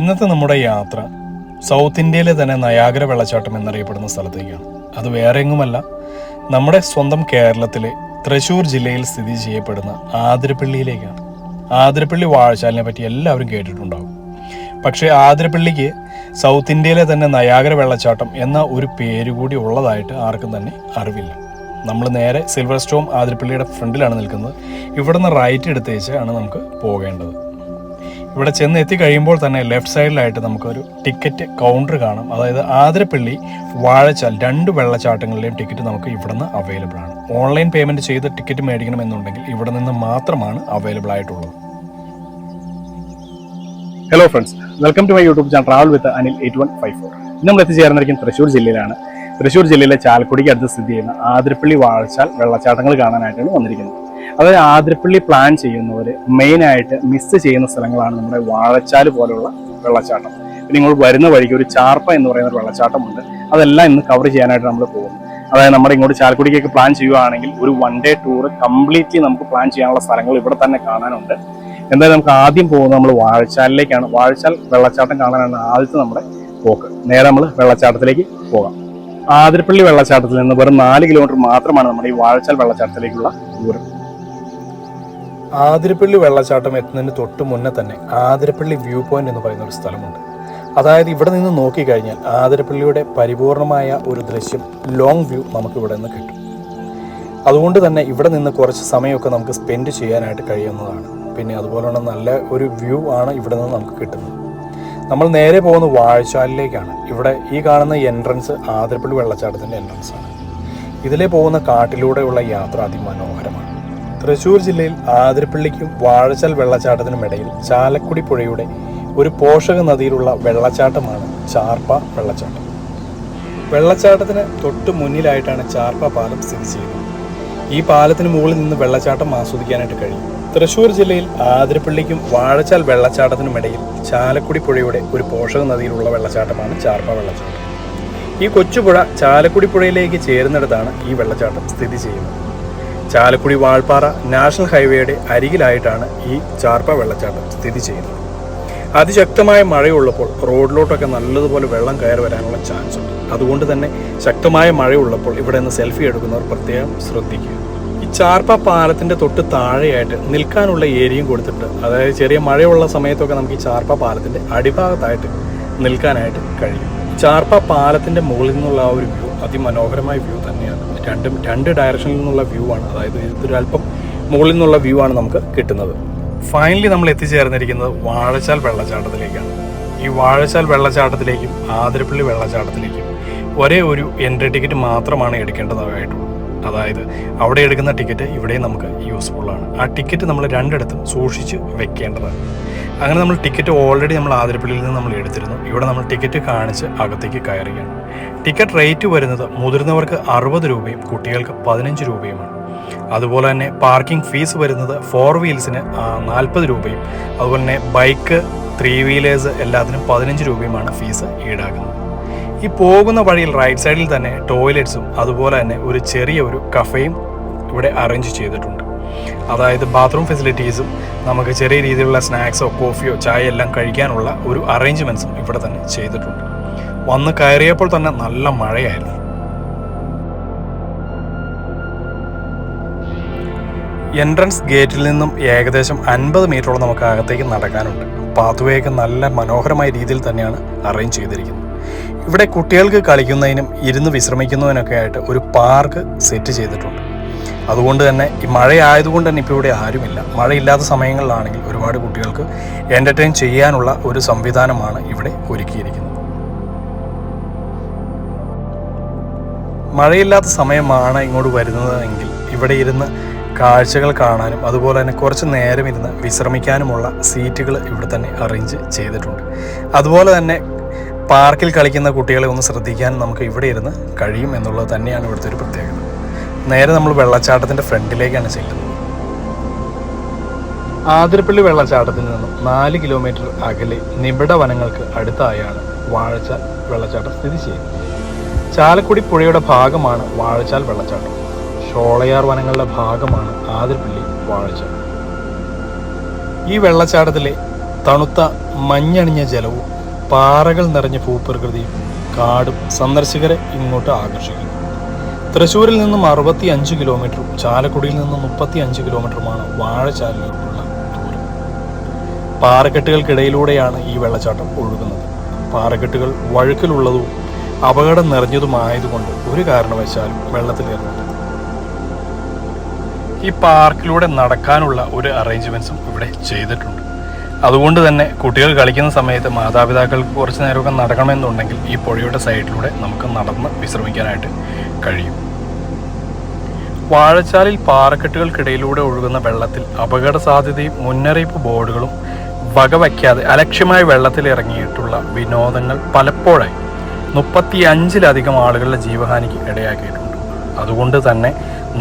ഇന്നത്തെ നമ്മുടെ യാത്ര സൗത്ത് ഇന്ത്യയിലെ തന്നെ നയാഗര വെള്ളച്ചാട്ടം എന്നറിയപ്പെടുന്ന സ്ഥലത്തേക്കാണ്. അത് വേറെ എങ്ങുമല്ല നമ്മുടെ സ്വന്തം കേരളത്തിലെ തൃശ്ശൂർ ജില്ലയിൽ സ്ഥിതി ചെയ്യപ്പെടുന്ന ആതിരപ്പള്ളിയിലേക്കാണ്. ആതിരപ്പള്ളി വാഴച്ചാലിനെ പറ്റി എല്ലാവരും കേട്ടിട്ടുണ്ടാകും പക്ഷേ ആതിരപ്പള്ളിക്ക് സൗത്ത് ഇന്ത്യയിലെ തന്നെ നയാഗര വെള്ളച്ചാട്ടം എന്ന ഒരു പേര് കൂടി ഉള്ളതായിട്ട് ആർക്കും തന്നെ അറിവില്ല. നമ്മൾ നേരെ സിൽവർ സ്റ്റോം ആതിരപ്പള്ളിയുടെ ഫ്രണ്ടിലാണ് നിൽക്കുന്നത്. ഇവിടുന്ന് റൈറ്റ് എടുത്തേച്ചാണ് നമുക്ക് പോകേണ്ടത്. ഇവിടെ ചെന്ന് എത്തി കഴിയുമ്പോൾ തന്നെ ലെഫ്റ്റ് സൈഡിലായിട്ട് നമുക്കൊരു ടിക്കറ്റ് കൗണ്ടർ കാണാം. അതായത് ആതിരപ്പള്ളി വാഴച്ചാൽ രണ്ട് വെള്ളച്ചാട്ടങ്ങളിലെയും ടിക്കറ്റ് നമുക്ക് ഇവിടുന്ന് അവൈലബിൾ ആണ്. ഓൺലൈൻ പേയ്മെന്റ് ചെയ്ത് ടിക്കറ്റ് മേടിക്കണമെന്നുണ്ടെങ്കിൽ ഇവിടെ നിന്ന് മാത്രമാണ് അവൈലബിൾ ആയിട്ടുള്ളത്. Hello friends welcome to my YouTube channel travel with Anil eight one five four നമ്മൾ എത്തിച്ചേർന്നിരിക്കും തൃശ്ശൂർ ജില്ലയിലാണ്. തൃശ്ശൂർ ജില്ലയിലെ ചാലക്കുടിക്ക് അടുത്ത് സ്ഥിതി ചെയ്യുന്ന ആതിരപ്പള്ളി വാഴച്ചാൽ വെള്ളച്ചാട്ടങ്ങൾ കാണാനായിട്ടാണ് വന്നിരിക്കുന്നത്. അതായത് ആതിരപ്പള്ളി പ്ലാൻ ചെയ്യുന്നവർ മെയിനായിട്ട് മിസ് ചെയ്യുന്ന സ്ഥലങ്ങളാണ് നമ്മുടെ വാഴച്ചാൽ പോലുള്ള വെള്ളച്ചാട്ടം. പിന്നെ നിങ്ങൾ വരുന്ന വഴിക്ക് ഒരു ചാർപ്പ എന്ന് പറയുന്ന ഒരു വെള്ളച്ചാട്ടമുണ്ട്. അതെല്ലാം ഇന്ന് കവർ ചെയ്യാനായിട്ട് നമ്മൾ പോകും. അതായത് നമ്മുടെ ഇങ്ങോട്ട് ചാലക്കുടിക്കൊക്കെ പ്ലാൻ ചെയ്യുകയാണെങ്കിൽ ഒരു വൺ ഡേ ടൂർ കംപ്ലീറ്റ്ലി നമുക്ക് പ്ലാൻ ചെയ്യാനുള്ള സ്ഥലങ്ങൾ ഇവിടെ തന്നെ കാണാനുണ്ട്. എന്തായാലും നമുക്ക് ആദ്യം പോകുന്നത് നമ്മൾ വാഴച്ചാലിലേക്കാണ്. വാഴച്ചാൽ വെള്ളച്ചാട്ടം കാണാനാണ് ആദ്യത്തെ നമ്മുടെ പോക്ക്. നേരെ നമ്മൾ വെള്ളച്ചാട്ടത്തിലേക്ക് പോകാം. ആതിരപ്പള്ളി വെള്ളച്ചാട്ടത്തിൽ നിന്ന് വെറും നാല് കിലോമീറ്റർ മാത്രമാണ് നമ്മുടെ ഈ വാഴച്ചാൽ വെള്ളച്ചാട്ടത്തിലേക്കുള്ള ദൂരം. ആതിരപ്പള്ളി വെള്ളച്ചാട്ടം എത്തുന്നതിന് തൊട്ട് മുന്നേ തന്നെ ആതിരപ്പള്ളി വ്യൂ പോയിന്റ് എന്ന് പറയുന്ന ഒരു സ്ഥലമുണ്ട്. അതായത് ഇവിടെ നിന്ന് നോക്കിക്കഴിഞ്ഞാൽ ആതിരപ്പള്ളിയുടെ പരിപൂർണമായ ഒരു ദൃശ്യം ലോങ് വ്യൂ നമുക്ക് ഇവിടെ നിന്ന് കിട്ടും. അതുകൊണ്ട് തന്നെ ഇവിടെ നിന്ന് കുറച്ച് സമയമൊക്കെ നമുക്ക് സ്പെൻഡ് ചെയ്യാനായിട്ട് കഴിയുന്നതാണ്. പിന്നെ അതുപോലെ തന്നെ നല്ല ഒരു വ്യൂ ആണ് ഇവിടെ നിന്ന് നമുക്ക് കിട്ടുന്നത്. നമ്മൾ നേരെ പോകുന്ന വാഴച്ചാലിലേക്കാണ്. ഇവിടെ ഈ കാണുന്ന എൻട്രൻസ് ആതിരപ്പള്ളി വെള്ളച്ചാട്ടത്തിന്റെ എൻട്രൻസ് ആണ്. ഇതിലെ പോകുന്ന കാട്ടിലൂടെയുള്ള യാത്ര അതിമനോഹരമാണ്. തൃശ്ശൂർ ജില്ലയിൽ ആതിരപ്പള്ളിക്കും വാഴച്ചൽ വെള്ളച്ചാട്ടത്തിനും ഇടയിൽ ചാലക്കുടി പുഴയുടെ ഒരു പോഷക നദിയിലുള്ള വെള്ളച്ചാട്ടമാണ് ചാർപ്പ വെള്ളച്ചാട്ടം. വെള്ളച്ചാട്ടത്തിന് തൊട്ട് മുന്നിലായിട്ടാണ് ചാർപ്പ പാലം സ്ഥിതി ചെയ്യുന്നത്. ഈ പാലത്തിന് മുകളിൽ നിന്ന് വെള്ളച്ചാട്ടം ആസ്വദിക്കാനായിട്ട് കഴിയും. തൃശൂർ ജില്ലയിൽ ആതിരപ്പള്ളിക്കും വാഴച്ചൽ വെള്ളച്ചാട്ടത്തിനും ഇടയിൽ ചാലക്കുടി പുഴയുടെ ഒരു പോഷക നദിയിലുള്ള വെള്ളച്ചാട്ടമാണ് ചാർപ്പ വെള്ളച്ചാട്ടം. ഈ കൊച്ചുപുഴ ചാലക്കുടി പുഴയിലേക്ക് ചേരുന്നിടത്താണ് ഈ വെള്ളച്ചാട്ടം സ്ഥിതി ചെയ്യുന്നത്. ചാലക്കുടി വാൾപ്പാറ നാഷണൽ ഹൈവേയുടെ അരികിലായിട്ടാണ് ഈ ചാർപ്പ വെള്ളച്ചാട്ടം സ്ഥിതി ചെയ്യുന്നത്. അതിശക്തമായ മഴയുള്ളപ്പോൾ റോഡിലോട്ടൊക്കെ നല്ലതുപോലെ വെള്ളം കയറി വരാനുള്ള ചാൻസ് ഉണ്ട്. അതുകൊണ്ട് തന്നെ ശക്തമായ മഴയുള്ളപ്പോൾ ഇവിടെ നിന്ന് സെൽഫി എടുക്കുന്നവർ പ്രത്യേകം ശ്രദ്ധിക്കുക. ഈ ചാർപ്പ പാലത്തിന്റെ തൊട്ട് താഴെയായിട്ട് നിൽക്കാനുള്ള ഏരിയയും കൊടുത്തിട്ട് അതായത് ചെറിയ മഴയുള്ള സമയത്തൊക്കെ നമുക്ക് ഈ ചാർപ്പ പാലത്തിന്റെ അടിഭാഗത്തായിട്ട് നിൽക്കാനായിട്ട് കഴിയും. ചാർപ്പ പാലത്തിന്റെ മുകളിൽ നിന്നുള്ള ആ ഒരു വ്യൂ അതിമനോഹരമായ വ്യൂ തന്നെയാണ്. രണ്ടും രണ്ട് ഡയറക്ഷനിൽ നിന്നുള്ള വ്യൂ ആണ്. അതായത് ഇതൊരു അല്പം മുകളിൽ നിന്നുള്ള വ്യൂ ആണ് നമുക്ക് കിട്ടുന്നത്. ഫൈനലി നമ്മൾ എത്തിച്ചേർന്നിരിക്കുന്നത് വാഴച്ചാൽ വെള്ളച്ചാട്ടത്തിലേക്കാണ്. ഈ വാഴച്ചാൽ വെള്ളച്ചാട്ടത്തിലേക്കും ആതിരപ്പള്ളി വെള്ളച്ചാട്ടത്തിലേക്കും ഒരേ ഒരു എൻട്രി ടിക്കറ്റ് മാത്രമാണ് എടുക്കേണ്ടതായിട്ടുള്ളൂ. അതായത് അവിടെ എടുക്കുന്ന ടിക്കറ്റ് ഇവിടെയും നമുക്ക് യൂസ്ഫുൾ ആണ്. ആ ടിക്കറ്റ് നമ്മൾ രണ്ടിടത്തും സൂക്ഷിച്ച് വെക്കേണ്ടതാണ്. അങ്ങനെ നമ്മൾ ടിക്കറ്റ് ഓൾറെഡി നമ്മൾ ആതിരപ്പള്ളിയിൽ നിന്ന് നമ്മൾ എടുത്തിരുന്നു. ഇവിടെ നമ്മൾ ടിക്കറ്റ് കാണിച്ച് അകത്തേക്ക് കയറുകയാണ്. ടിക്കറ്റ് റേറ്റ് വരുന്നത് മുതിർന്നവർക്ക് അറുപത് രൂപയും കുട്ടികൾക്ക് പതിനഞ്ച് രൂപയുമാണ്. അതുപോലെ തന്നെ പാർക്കിംഗ് ഫീസ് വരുന്നത് ഫോർ വീൽസിന് നാൽപ്പത് രൂപയും. അതുപോലെ തന്നെ ബൈക്ക് ത്രീ വീലേഴ്സ് എല്ലാത്തിനും പതിനഞ്ച് രൂപയുമാണ് ഫീസ് ഈടാക്കുന്നത്. ഈ പോകുന്ന വഴിയിൽ റൈറ്റ് സൈഡിൽ തന്നെ ടോയ്ലറ്റ്സും അതുപോലെ തന്നെ ഒരു ചെറിയ ഒരു കഫയും ഇവിടെ അറേഞ്ച് ചെയ്തിട്ടുണ്ട്. അതായത് ബാത്റൂം ഫെസിലിറ്റീസും നമുക്ക് ചെറിയ രീതിയിലുള്ള സ്നാക്സോ കോഫിയോ ചായ എല്ലാം കഴിക്കാനുള്ള ഒരു അറേഞ്ച്മെന്റ്സും ഇവിടെ തന്നെ ചെയ്തിട്ടുണ്ട്. വന്ന് കയറിയപ്പോൾ തന്നെ നല്ല മഴയായിരുന്നു. എൻട്രൻസ് ഗേറ്റിൽ നിന്നും ഏകദേശം അൻപത് മീറ്ററോളം നമുക്ക് അകത്തേക്ക് നടക്കാനുണ്ട്. പാത്വേയൊക്കെ നല്ല മനോഹരമായ രീതിയിൽ തന്നെയാണ് അറേഞ്ച് ചെയ്തിരിക്കുന്നത്. ഇവിടെ കുട്ടികൾക്ക് കളിക്കുന്നതിനും ഇരുന്ന് വിശ്രമിക്കുന്നതിനൊക്കെ ആയിട്ട് ഒരു പാർക്ക് സെറ്റ് ചെയ്തിട്ടുണ്ട്. അതുകൊണ്ട് തന്നെ ഈ മഴയായതുകൊണ്ട് തന്നെ ഇപ്പോൾ ഇവിടെ ആരുമില്ല. മഴയില്ലാത്ത സമയങ്ങളിലാണെങ്കിൽ ഒരുപാട് കുട്ടികൾക്ക് എന്റർടൈൻ ചെയ്യാനുള്ള ഒരു സംവിധാനമാണ് ഇവിടെ ഒരുക്കിയിരിക്കുന്നത്. മഴയില്ലാത്ത സമയമാണ് ഇങ്ങോട്ട് വരുന്നതെങ്കിൽ ഇവിടെ ഇരുന്ന് കാഴ്ചകൾ കാണാനും അതുപോലെ തന്നെ കുറച്ച് നേരം ഇരുന്ന് വിശ്രമിക്കാനുമുള്ള സീറ്റുകൾ ഇവിടെ തന്നെ അറേഞ്ച് ചെയ്തിട്ടുണ്ട്. അതുപോലെ തന്നെ പാർക്കിൽ കളിക്കുന്ന കുട്ടികളെ ഒന്ന് ശ്രദ്ധിക്കാൻ നമുക്ക് ഇവിടെ ഇരുന്ന് കഴിയും എന്നുള്ളത് തന്നെയാണ് ഇവിടുത്തെ ഒരു പ്രത്യേകത. നേരെ നമ്മൾ വെള്ളച്ചാട്ടത്തിന്റെ ഫ്രണ്ടിലേക്കാണ് ചെല്ലുന്നത്. ആതിരപ്പള്ളി വെള്ളച്ചാട്ടത്തിൽ നിന്നും നാല് കിലോമീറ്റർ അകലെ നിബിഡ വനങ്ങൾക്ക് അടുത്തായാണ് വാഴച്ചാൽ വെള്ളച്ചാട്ടം സ്ഥിതി ചെയ്യുന്നത്. ചാലക്കുടി പുഴയുടെ ഭാഗമാണ് വാഴച്ചാൽ വെള്ളച്ചാട്ടം. ഷോളയാർ വനങ്ങളുടെ ഭാഗമാണ് ആതിരപ്പള്ളി വാഴച്ചാൽ. ഈ വെള്ളച്ചാട്ടത്തിലെ തണുത്ത മഞ്ഞണിഞ്ഞ ജലവും പാറകൾ നിറഞ്ഞ ഭൂപ്രകൃതിയും കാടും സന്ദർശകരെ ഇങ്ങോട്ട് ആകർഷിക്കുന്നു. തൃശ്ശൂരിൽ നിന്നും അറുപത്തി അഞ്ച് കിലോമീറ്ററും ചാലക്കുടിയിൽ നിന്നും മുപ്പത്തി അഞ്ച് കിലോമീറ്ററുമാണ് വാഴച്ചാലിലോട്ടുള്ള ദൂരം. പാറക്കെട്ടുകൾക്കിടയിലൂടെയാണ് ഈ വെള്ളച്ചാട്ടം ഒഴുകുന്നത്. പാറക്കെട്ടുകൾ വഴുക്കിലുള്ളതും അപകടം നിറഞ്ഞതുമായതുകൊണ്ട് ഒരു കാരണവശാലും വെള്ളത്തിലിറങ്ങില്ല ഈ പാർക്കിലൂടെ നടക്കാനുള്ള ഒരു അറേഞ്ച്മെൻസും ഇവിടെ ചെയ്തിട്ടുണ്ട്. അതുകൊണ്ട് തന്നെ കുട്ടികൾ കളിക്കുന്ന സമയത്ത് മാതാപിതാക്കൾക്ക് കുറച്ച് നേരമൊക്കെ നടക്കണമെന്നുണ്ടെങ്കിൽ ഈ പുഴയുടെ സൈഡിലൂടെ നമുക്ക് നടന്ന് വിശ്രമിക്കാനായിട്ട് കഴിയും. വാഴച്ചാലിൽ പാറക്കെട്ടുകൾക്കിടയിലൂടെ ഒഴുകുന്ന വെള്ളത്തിൽ അപകട സാധ്യതയും മുന്നറിയിപ്പ് ബോർഡുകളും വകവയ്ക്കാതെ അലക്ഷ്യമായി വെള്ളത്തിൽ ഇറങ്ങിയിട്ടുള്ള വിനോദങ്ങൾ പലപ്പോഴായി മുപ്പത്തി അഞ്ചിലധികം ആളുകളുടെ ജീവഹാനിക്ക് ഇടയാക്കിയിട്ടുണ്ട്. അതുകൊണ്ട് തന്നെ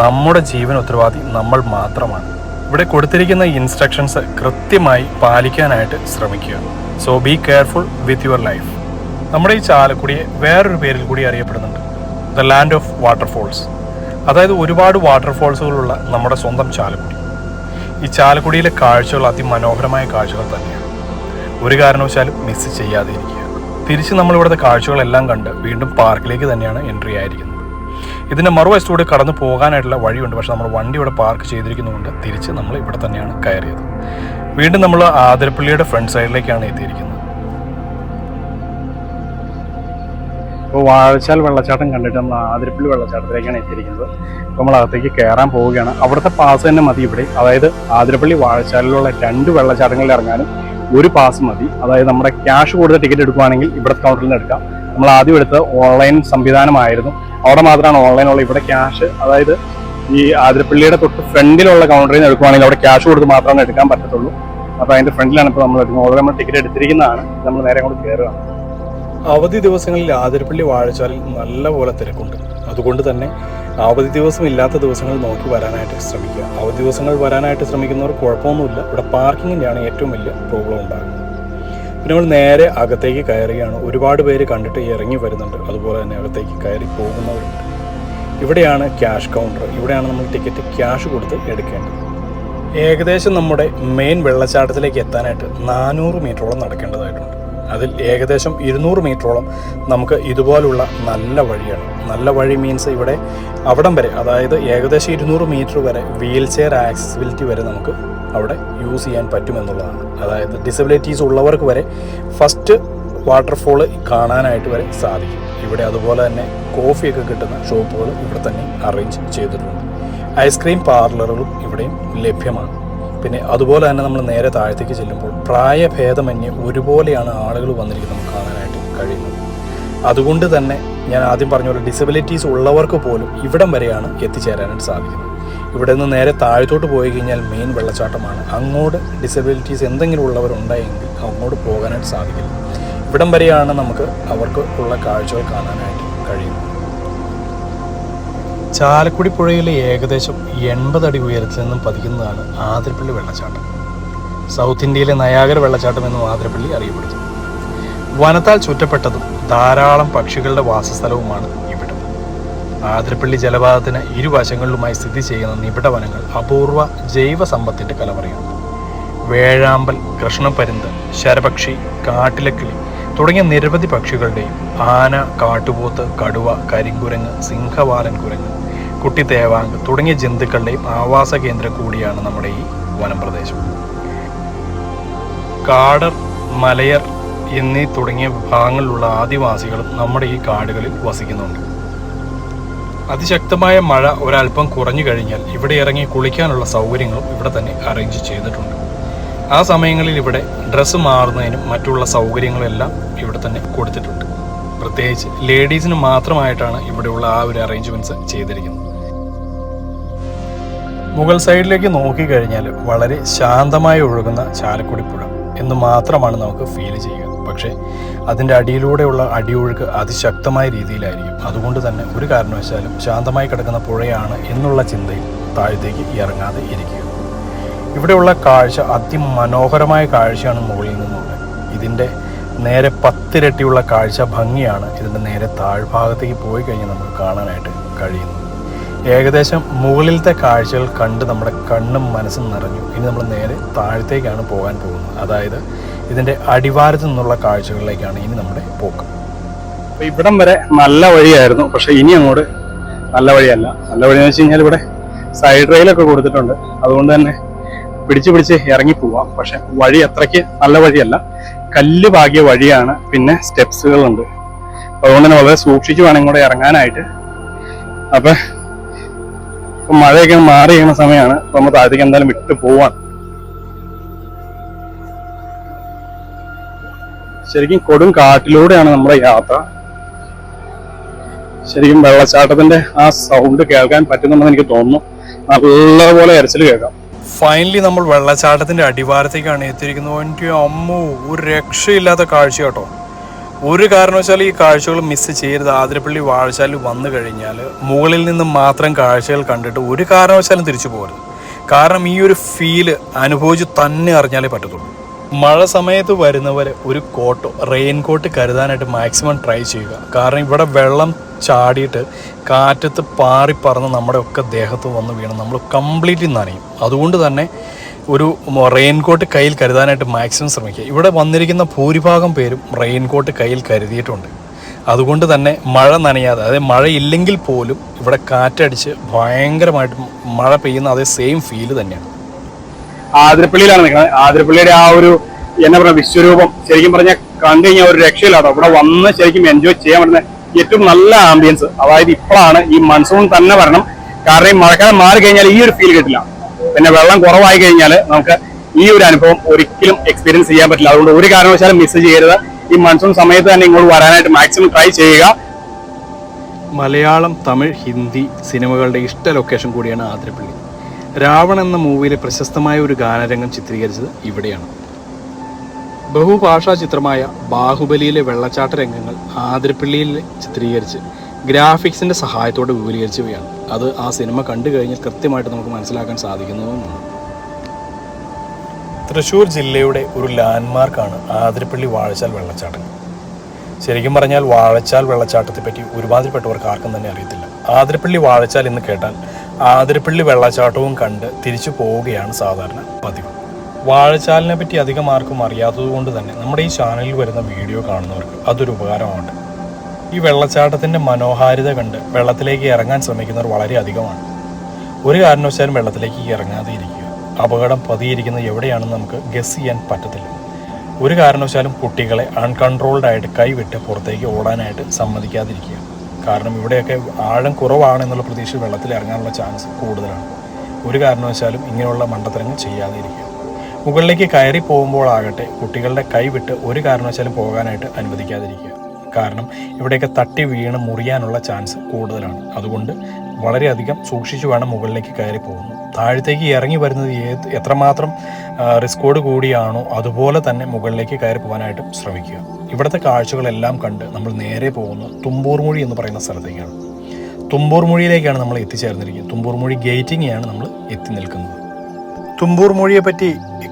നമ്മുടെ ജീവൻ ഉത്തരവാദി നമ്മൾ മാത്രമാണ്. ഇവിടെ കൊടുത്തിരിക്കുന്ന ഇൻസ്ട്രക്ഷൻസ് കൃത്യമായി പാലിക്കാനായിട്ട് ശ്രമിക്കുക. So be careful with your life നമ്മുടെ ഈ ചാലക്കുടിയെ വേറൊരു പേരിൽ കൂടി അറിയപ്പെടുന്നുണ്ട്. ദ ലാൻഡ് ഓഫ് വാട്ടർഫോൾസ് അതായത് ഒരുപാട് വാട്ടർഫോൾസുകളുള്ള നമ്മുടെ സ്വന്തം ചാലക്കുടി. ഈ ചാലക്കുടിയിലെ കാഴ്ചകൾ അതിമനോഹരമായ കാഴ്ചകൾ തന്നെയാണ്. ഒരു കാരണവശാലും മിസ് ചെയ്യാതെ ഇരിക്കുക. തിരിച്ച് നമ്മളിവിടുത്തെ കാഴ്ചകളെല്ലാം കണ്ട് വീണ്ടും പാർക്കിലേക്ക് തന്നെയാണ് എൻട്രി ആയിരിക്കുന്നത്. ഇതിന്റെ മറുവശത്തൂടെ കടന്നു പോകാനായിട്ടുള്ള വഴിയുണ്ട്. പക്ഷെ നമ്മൾ വണ്ടി ഇവിടെ പാർക്ക് ചെയ്തിരിക്കുന്നതുകൊണ്ട് തിരിച്ച് നമ്മൾ ഇവിടെ തന്നെയാണ് കയറിയത്. വീണ്ടും നമ്മൾ ആതിരപ്പള്ളിയുടെ ഫ്രണ്ട് സൈഡിലേക്കാണ് എത്തിയിരിക്കുന്നത്. ഇപ്പോൾ വാഴച്ചാൽ വെള്ളച്ചാട്ടം കണ്ടിട്ട് നമ്മൾ ആതിരപ്പള്ളി വെള്ളച്ചാട്ടത്തിലേക്കാണ് എത്തിയിരിക്കുന്നത്. അപ്പോൾ നമ്മൾ അകത്തേക്ക് കയറാൻ പോവുകയാണ്. അവിടുത്തെ പാസ് തന്നെ മതി ഇവിടെ. അതായത് ആതിരപ്പള്ളി വാഴച്ചാലിലുള്ള രണ്ട് വെള്ളച്ചാട്ടങ്ങളിൽ ഇറങ്ങാനും ഒരു പാസ് മതി. അതായത് നമ്മുടെ ക്യാഷ് കൊടുത്ത് ടിക്കറ്റ് എടുക്കുകയാണെങ്കിൽ ഇവിടുത്തെ കൗണ്ടറിൽ നിന്ന് എടുക്കാം. നമ്മൾ ആദ്യം എടുത്തത് ഓൺലൈൻ സംവിധാനമായിരുന്നു. അവിടെ മാത്രമാണ് ഓൺലൈൻ ഉള്ളത്. ഇവിടെ ക്യാഷ് അതായത് ഈ ആതിരപ്പള്ളിയുടെ തൊട്ട് ഫ്രണ്ടിലുള്ള കൗണ്ടറിൽ നിന്ന് എടുക്കുകയാണെങ്കിൽ അവിടെ ക്യാഷ് കൊടുത്ത് മാത്രമേ എടുക്കാൻ പറ്റത്തുള്ളൂ. അപ്പോൾ അതിന്റെ ഫ്രണ്ടിലാണ് ഇപ്പോൾ നമ്മൾ എടുക്കുന്നത്. ഓൾറെഡി നമ്മൾ ടിക്കറ്റ് എടുത്തിരിക്കുന്നതാണ്. നമ്മൾ നേരെ അങ്ങോട്ട് കയറുകയാണ്. അവധി ദിവസങ്ങളിൽ ആതിരപ്പള്ളി വാഴച്ചാലിൽ നല്ലപോലെ തിരക്കുണ്ട്. അതുകൊണ്ട് തന്നെ അവധി ദിവസം ഇല്ലാത്ത ദിവസങ്ങൾ നോക്കി വരാനായിട്ട് ശ്രമിക്കുക. അവധി ദിവസങ്ങൾ വരാനായിട്ട് ശ്രമിക്കുന്നവർ കുഴപ്പമൊന്നുമില്ല. ഇവിടെ പാർക്കിങ്ങിന്റെയാണ് ഏറ്റവും വലിയ പ്രോബ്ലം ഉണ്ടാകുന്നത്. പിന്നെ നമ്മൾ നേരെ അകത്തേക്ക് കയറുകയാണ്. ഒരുപാട് പേര് കണ്ടിട്ട് ഇറങ്ങി വരുന്നുണ്ട്. അതുപോലെ തന്നെ അകത്തേക്ക് കയറി പോകുന്നവരുണ്ട്. ഇവിടെയാണ് ക്യാഷ് കൗണ്ടർ. ഇവിടെയാണ് നമ്മൾ ടിക്കറ്റ് ക്യാഷ് കൊടുത്ത് എടുക്കേണ്ടത്. ഏകദേശം നമ്മുടെ മെയിൻ വെള്ളച്ചാട്ടത്തിലേക്ക് എത്താനായിട്ട് നാനൂറ് മീറ്ററോളം നടക്കേണ്ടതായിട്ടുണ്ട്. അതിൽ ഏകദേശം ഇരുന്നൂറ് മീറ്ററോളം നമുക്ക് ഇതുപോലുള്ള നല്ല വഴിയാണ്. നല്ല വഴി മീൻസ് ഇവിടെ അവിടം വരെ അതായത് ഏകദേശം ഇരുന്നൂറ് മീറ്റർ വരെ വീൽ ചെയർ ആക്സസിബിലിറ്റി വരെ നമുക്ക് അവിടെ യൂസ് ചെയ്യാൻ പറ്റുമെന്നുള്ളതാണ് അതായത് ഡിസബിലിറ്റീസ് ഉള്ളവർക്ക് വരെ ഫസ്റ്റ് വാട്ടർഫോൾ കാണാനായിട്ട് വരെ സാധിക്കും. ഇവിടെ അതുപോലെ തന്നെ കോഫിയൊക്കെ കിട്ടുന്ന ഷോപ്പുകൾ ഇവിടെ തന്നെ അറേഞ്ച് ചെയ്തിട്ടുണ്ട്. ഐസ്ക്രീം പാർലറുകളും ഇവിടെയും ലഭ്യമാണ്. പിന്നെ അതുപോലെ തന്നെ നമ്മൾ നേരെ താഴത്തേക്ക് ചെല്ലുമ്പോൾ പ്രായഭേദമന്യേ ഒരുപോലെയാണ് ആളുകൾ വന്നിരിക്കുന്നത് നമുക്ക് കാണാനായിട്ട് കഴിയുന്നത്. അതുകൊണ്ട് തന്നെ ഞാൻ ആദ്യം പറഞ്ഞ പോലെ ഡിസബിലിറ്റീസ് ഉള്ളവർക്ക് പോലും ഇവിടം വരെയാണ് എത്തിച്ചേരാനായിട്ട് സാധിക്കുന്നത്. ഇവിടെ നിന്ന് നേരെ താഴത്തോട്ട് പോയി കഴിഞ്ഞാൽ മെയിൻ വെള്ളച്ചാട്ടമാണ്. അങ്ങോട്ട് ഡിസബിലിറ്റീസ് എന്തെങ്കിലും ഉള്ളവരുണ്ടായെങ്കിൽ അങ്ങോട്ട് പോകാനായിട്ട് സാധിക്കില്ല. ഇവിടം വരെയാണ് നമുക്ക് അവർക്ക് ഉള്ള കാഴ്ചകൾ കാണാനായിട്ട് കഴിയുന്നത്. ചാലക്കുടി പുഴയിലെ ഏകദേശം എൺപത് അടി ഉയരത്തിൽ നിന്നും പതിക്കുന്നതാണ് ആതിരപ്പള്ളി വെള്ളച്ചാട്ടം. സൗത്ത് ഇന്ത്യയിലെ നയാഗര വെള്ളച്ചാട്ടം എന്നും ആതിരപ്പള്ളി അറിയപ്പെടുന്നു. വനത്താൽ ചുറ്റപ്പെട്ടതും ധാരാളം പക്ഷികളുടെ വാസസ്ഥലവുമാണ് ഇവിടം. ആതിരപ്പള്ളി ജലപാതത്തിന് ഇരുവശങ്ങളിലുമായി സ്ഥിതി ചെയ്യുന്ന നിബിഡ വനങ്ങൾ അപൂർവ ജൈവ സമ്പത്തിന്റെ കലവറയാണ്. വേഴാമ്പൽ കൃഷ്ണപരുന്ത് ശരപക്ഷി കാട്ടിലക്കിളി തുടങ്ങിയ നിരവധി പക്ഷികളുടെയും ആന കാട്ടുപോത്ത് കടുവ കരിങ്കുരങ്ങ് സിംഹവാലൻ കുരങ്ങ് കുട്ടിത്തേവാങ്ക് തുടങ്ങിയ ജന്തുക്കളുടെയും ആവാസ കേന്ദ്രം കൂടിയാണ് നമ്മുടെ ഈ വനം പ്രദേശം കാടർ മലയർ എന്നീ തുടങ്ങിയ വിഭാഗങ്ങളിലുള്ള ആദിവാസികളും നമ്മുടെ ഈ കാടുകളിൽ വസിക്കുന്നുണ്ട്. അതിശക്തമായ മഴ ഒരല്പം കുറഞ്ഞു കഴിഞ്ഞാൽ ഇവിടെ ഇറങ്ങി കുളിക്കാനുള്ള സൗകര്യങ്ങളും ഇവിടെ തന്നെ അറേഞ്ച് ചെയ്തിട്ടുണ്ട്. ആ സമയങ്ങളിൽ ഇവിടെ ഡ്രസ്സ് മാറുന്നതിനും മറ്റുള്ള സൗകര്യങ്ങളെല്ലാം ഇവിടെ തന്നെ കൊടുത്തിട്ടുണ്ട്. പ്രത്യേകിച്ച് ലേഡീസിന് മാത്രമായിട്ടാണ് ഇവിടെയുള്ള ആ ഒരു അറേഞ്ച്മെന്റ്സ് ചെയ്തിരിക്കുന്നത്. മുകൾ സൈഡിലേക്ക് നോക്കിക്കഴിഞ്ഞാൽ വളരെ ശാന്തമായി ഒഴുകുന്ന ചാലക്കുടി പുഴ എന്ന് മാത്രമാണ് നമുക്ക് ഫീൽ ചെയ്യുക. പക്ഷേ അതിന്റെ അടിയിലൂടെയുള്ള അടിയൊഴുക്ക് അതിശക്തമായ രീതിയിലായിരിക്കും. അതുകൊണ്ട് തന്നെ ഒരു കാരണവശാലും ശാന്തമായി കിടക്കുന്ന പുഴയാണ് എന്നുള്ള ചിന്തയിൽ താഴത്തേക്ക് ഇറങ്ങാതെ ഇരിക്കുക. ഇവിടെയുള്ള കാഴ്ച അതിമനോഹരമായ കാഴ്ചയാണ് മുകളിൽ നിന്നുള്ളത്. ഇതിന്റെ നേരെ പത്തിരട്ടിയുള്ള കാഴ്ച ഭംഗിയാണ് ഇതിന്റെ നേരെ താഴ്ഭാഗത്തേക്ക് പോയി കഴിഞ്ഞാൽ നമുക്ക് കാണാനായിട്ട് കഴിയുന്നത്. ഏകദേശം മുകളിലത്തെ കാഴ്ചകൾ കണ്ട് നമ്മുടെ കണ്ണും മനസ്സും നിറഞ്ഞു. ഇനി നമ്മൾ നേരെ താഴത്തേക്കാണ് പോകാൻ പോകുന്നത്. അതായത് ഇതിന്റെ അടിവാരത്ത് നിന്നുള്ള കാഴ്ചകളിലേക്കാണ് ഇനി നമ്മുടെ പോക്ക്. അപ്പോൾ ഇവിടം വരെ നല്ല വഴിയായിരുന്നു. പക്ഷെ ഇനി അങ്ങോട്ട് നല്ല വഴിയല്ല. നല്ല വഴി എന്ന് വെച്ച് കഴിഞ്ഞാൽ ഇവിടെ സൈഡ് റെയിലൊക്കെ കൊടുത്തിട്ടുണ്ട്. അതുകൊണ്ട് തന്നെ പിടിച്ച് പിടിച്ച് ഇറങ്ങി പോവാം. പക്ഷെ വഴി അത്രയ്ക്ക് നല്ല വഴിയല്ല. കല്ല് പാകിയ വഴിയാണ് പിന്നെ സ്റ്റെപ്സുകളുണ്ട് അതുകൊണ്ട് തന്നെ വളരെ സൂക്ഷിച്ചു വേണം ഇങ്ങോട്ട് ഇറങ്ങാനായിട്ട്. അപ്പൊ ഇപ്പൊ മഴയൊക്കെ മാറി ചെയ്യുന്ന സമയമാണ്. അപ്പൊ നമ്മൾ താഴത്തേക്ക് എന്തായാലും വിട്ട് പോവാൻ ശരിക്കും കൊടും കാട്ടിലൂടെയാണ് നമ്മുടെ യാത്ര. ശരിക്കും വെള്ളച്ചാട്ടത്തിന്റെ ആ സൗണ്ട് കേൾക്കാൻ പറ്റുന്നുണ്ടെന്ന് എനിക്ക് തോന്നുന്നു. നല്ലപോലെ ഇരച്ചിൽ കേൾക്കാം. ഫൈനലി നമ്മൾ വെള്ളച്ചാട്ടത്തിന്റെ അടിവാരത്തേക്കാണ് എത്തിയിരിക്കുന്നത്. അമ്മോ ഒരു രക്ഷയില്ലാത്ത കാഴ്ച കേട്ടോ. ഒരു കാരണവശാലും ഈ കാഴ്ചകൾ മിസ് ചെയ്യരുത്. ആതിരപ്പള്ളി വാഴച്ചാൽ വന്നു കഴിഞ്ഞാൽ മുകളിൽ നിന്ന് മാത്രം കാഴ്ചകൾ കണ്ടിട്ട് ഒരു കാരണവശാലും തിരിച്ചു പോകരുത്. കാരണം ഈ ഒരു ഫീൽ അനുഭവിച്ച് തന്നെ അറിഞ്ഞാലേ പറ്റത്തുള്ളൂ. മഴ സമയത്ത് വരുന്നവർ ഒരു കോട്ടോ റെയിൻ കോട്ട് കരുതാനായിട്ട് മാക്സിമം ട്രൈ ചെയ്യുക. കാരണം ഇവിടെ വെള്ളം ചാടിയിട്ട് കാറ്റത്ത് പാറിപ്പറന്ന് നമ്മുടെ ഒക്കെ ദേഹത്ത് വന്ന് വീണ് നമ്മൾ കംപ്ലീറ്റ്ലി നനയും. അതുകൊണ്ട് തന്നെ ഒരു റെയിൻകോട്ട് കയ്യിൽ കരുതാനായിട്ട് മാക്സിമം ശ്രമിക്കുക. ഇവിടെ വന്നിരിക്കുന്ന ഭൂരിഭാഗം പേരും റെയിൻകോട്ട് കയ്യിൽ കരുതിയിട്ടുണ്ട്. അതുകൊണ്ട് തന്നെ മഴ നനയാതെ അതായത് മഴയില്ലെങ്കിൽ പോലും ഇവിടെ കാറ്റടിച്ച് ഭയങ്കരമായിട്ട് മഴ പെയ്യുന്ന അതേ സെയിം ഫീൽ തന്നെയാണ്. ആതിരപ്പള്ളിയിലാണ് നിൽക്കുന്നത്. ആതിരപ്പള്ളിയുടെ ആ ഒരു എന്നാ പറയുക വിശ്വരൂപം ശരിക്കും പറഞ്ഞാൽ കണ്ടു കഴിഞ്ഞാൽ ഒരു രക്ഷയില്ലാട്ടോ ഇവിടെ വന്ന് ശരിക്കും എൻജോയ് ചെയ്യാൻ പറ്റുന്ന ഏറ്റവും നല്ല ആംബിയൻസ് അതായത് ഇപ്പോഴാണ് ഈ മൺസൂൺ തന്നെ വരണം. കാരണം ഈ മഴക്കാലം മാറി കഴിഞ്ഞാൽ ഈ ഒരു ഫീൽ കിട്ടില്ല. പിന്നെ വെള്ളം കുറവായി കഴിഞ്ഞാൽ നമുക്ക് ഈ ഒരു അനുഭവം ഒരിക്കലും എക്സ്പീരിയൻസ് ചെയ്യാൻ പറ്റില്ല. അതുകൊണ്ട് ഒരു കാരണവശാലും മിസ് ചെയ്യരുത്. ഈ മൺസൂൺ സമയത്ത് തന്നെ ഇങ്ങോട്ട് വരാനായിട്ട് മാക്സിമം ട്രൈ ചെയ്യുക. മലയാളം തമിഴ് ഹിന്ദി സിനിമകളുടെ ഇഷ്ട ലൊക്കേഷൻ കൂടിയാണ് ആതിരപ്പള്ളി. രാവൺ എന്ന മൂവിയിലെ പ്രശസ്തമായ ഒരു ഗാനരംഗം ചിത്രീകരിച്ചത് ഇവിടെയാണ്. ബഹുഭാഷാ ചിത്രമായ ബാഹുബലിയിലെ വെള്ളച്ചാട്ട രംഗങ്ങൾ ആതിരപ്പള്ളിയിൽ ചിത്രീകരിച്ച് ഗ്രാഫിക്സിന്റെ സഹായത്തോടെ വിപുലീകരിച്ചവയാണ്. അത് ആ സിനിമ കണ്ടു കഴിഞ്ഞാൽ കൃത്യമായിട്ട് നമുക്ക് മനസ്സിലാക്കാൻ സാധിക്കുന്നതുമാണ് തൃശ്ശൂർ ജില്ലയുടെ ഒരു ലാൻഡ്മാർക്കാണ് ആതിരപ്പള്ളി വാഴച്ചാൽ വെള്ളച്ചാട്ടം. ശരിക്കും പറഞ്ഞാൽ വാഴച്ചാൽ വെള്ളച്ചാട്ടത്തെ പറ്റി ഒരുമാതിരിപ്പെട്ടവർക്ക് ആർക്കും തന്നെ അറിയത്തില്ല. ആതിരപ്പള്ളി വാഴച്ചാൽ എന്ന് കേട്ടാൽ ആതിരപ്പള്ളി വെള്ളച്ചാട്ടവും കണ്ട് തിരിച്ചു പോവുകയാണ് സാധാരണ പതിവ്. വാഴച്ചാലിനെ പറ്റി അധികം ആർക്കും അറിയാത്തത് കൊണ്ട് തന്നെ നമ്മുടെ ഈ ചാനലിൽ വരുന്ന വീഡിയോ കാണുന്നവർക്ക് അതൊരു ഉപകാരമാണ് ഈ വെള്ളച്ചാട്ടത്തിന്റെ മനോഹാരിത കണ്ട് വെള്ളത്തിലേക്ക് ഇറങ്ങാൻ ശ്രമിക്കുന്നവർ വളരെ അധികമാണ്. ഒരു കാരണവശാലും വെള്ളത്തിലേക്ക് ഇറങ്ങാതെ ഇരിക്കുക. അപകടം പതിയിരിക്കുന്നത് എവിടെയാണെന്ന് നമുക്ക് ഗസ് ചെയ്യാൻ പറ്റത്തില്ല. ഒരു കാരണവശാലും കുട്ടികളെ അൺകൺട്രോൾഡ് ആയിട്ട് കൈവിട്ട് പുറത്തേക്ക് ഓടാനായിട്ട് സമ്മതിക്കാതിരിക്കുക. കാരണം ഇവിടെയൊക്കെ ആഴം കുറവാണെന്നുള്ള പ്രതീക്ഷ വെള്ളത്തിൽ ഇറങ്ങാനുള്ള ചാൻസ് കൂടുതലാണ്. ഒരു കാരണവശാലും ഇങ്ങനെയുള്ള മണ്ടത്തരങ്ങൾ ചെയ്യാതെ ഇരിക്കുക മുകളിലേക്ക് കയറി പോകുമ്പോഴാകട്ടെ കുട്ടികളുടെ കൈവിട്ട് ഒരു കാരണവശാലും പോകാനായിട്ട് അനുവദിക്കാതിരിക്കുക. കാരണം ഇവിടെയൊക്കെ തട്ടി വീണ് മുറിയാനുള്ള ചാൻസ് കൂടുതലാണ്. അതുകൊണ്ട് വളരെയധികം സൂക്ഷിച്ചു വേണം മുകളിലേക്ക് കയറി പോകുന്നു. താഴത്തേക്ക് ഇറങ്ങി വരുന്നത് ഏത് എത്രമാത്രം റിസ്കോട് കൂടിയാണോ അതുപോലെ തന്നെ മുകളിലേക്ക് കയറി പോകാനായിട്ടും ശ്രമിക്കുക. ഇവിടുത്തെ കാഴ്ചകളെല്ലാം കണ്ട് നമ്മൾ നേരെ പോകുന്നത് തുമ്പൂർമൊഴി എന്ന് പറയുന്ന സ്ഥലത്തേക്കാണ്. തുമ്പൂർമൊഴിയിലേക്കാണ് നമ്മൾ എത്തിച്ചേർന്നിരിക്കുന്നത്. തുമ്പൂർമൊഴി ഗേറ്റിങ്ങാണ് നമ്മൾ എത്തി നിൽക്കുന്നത്. തുമ്പൂർമൊഴിയെ പറ്റി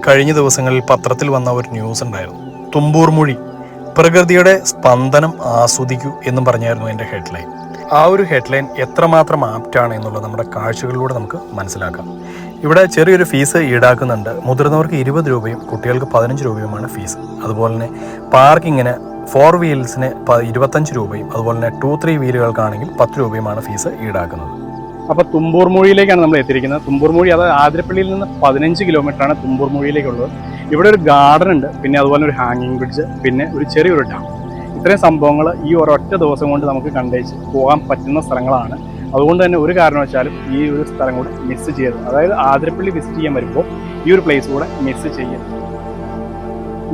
കഴിഞ്ഞ ദിവസങ്ങളിൽ പത്രത്തിൽ വന്ന ഒരു ന്യൂസ് ഉണ്ടായിരുന്നു. തുമ്പൂർമൊഴി പ്രകൃതിയുടെ സ്പന്ദനം ആസ്വദിക്കൂ എന്നും പറഞ്ഞായിരുന്നു എന്റെ ഹെഡ്ലൈൻ. ആ ഒരു ഹെഡ്ലൈൻ എത്രമാത്രം ആപ്റ്റാണ് എന്നുള്ളത് നമ്മുടെ കാഴ്ചകളിലൂടെ നമുക്ക് മനസ്സിലാക്കാം. ഇവിടെ ചെറിയൊരു ഫീസ് ഈടാക്കുന്നുണ്ട്. മുതിർന്നവർക്ക് ഇരുപത് രൂപയും കുട്ടികൾക്ക് പതിനഞ്ച് രൂപയുമാണ് ഫീസ്. അതുപോലെ തന്നെ പാർക്കിങ്ങിന് ഫോർ വീൽസിന് ഇരുപത്തഞ്ച് രൂപയും അതുപോലെ തന്നെ ടു ത്രീ വീലുകൾക്കാണെങ്കിൽ പത്ത് രൂപയുമാണ് ഫീസ് ഈടാക്കുന്നത്. അപ്പോൾ തുമ്പൂർ മൊഴിയിലേക്കാണ് നമ്മൾ എത്തിയിരിക്കുന്നത്. തുമ്പൂർ മൊഴി അതായത് ആതിരപ്പള്ളിയിൽ നിന്ന് പതിനഞ്ച് കിലോമീറ്ററാണ് തുമ്പൂർ മൊഴിയിലേക്കുള്ളത്. ഇവിടെ ഒരു ഗാർഡൻ ഉണ്ട്. പിന്നെ അതുപോലെ ഒരു ഹാങ്ങിങ് ബ്രിഡ്ജ് പിന്നെ ഒരു ചെറിയൊരു ഡാം ഇത്രയും സംഭവങ്ങൾ ഈ ഒരൊറ്റ ദിവസം കൊണ്ട് നമുക്ക് കണ്ടേച്ച് പോകാൻ പറ്റുന്ന സ്ഥലങ്ങളാണ്. അതുകൊണ്ട് തന്നെ ഒരു കാരണവശാലും ഈ ഒരു സ്ഥലം കൂടെ മിസ് ചെയ്യരുത്. അതായത് ആതിരപ്പള്ളി വിസിറ്റ് ചെയ്യാൻ വരുമ്പോൾ ഈ ഒരു പ്ലേസ് കൂടെ മിസ് ചെയ്യരുത്.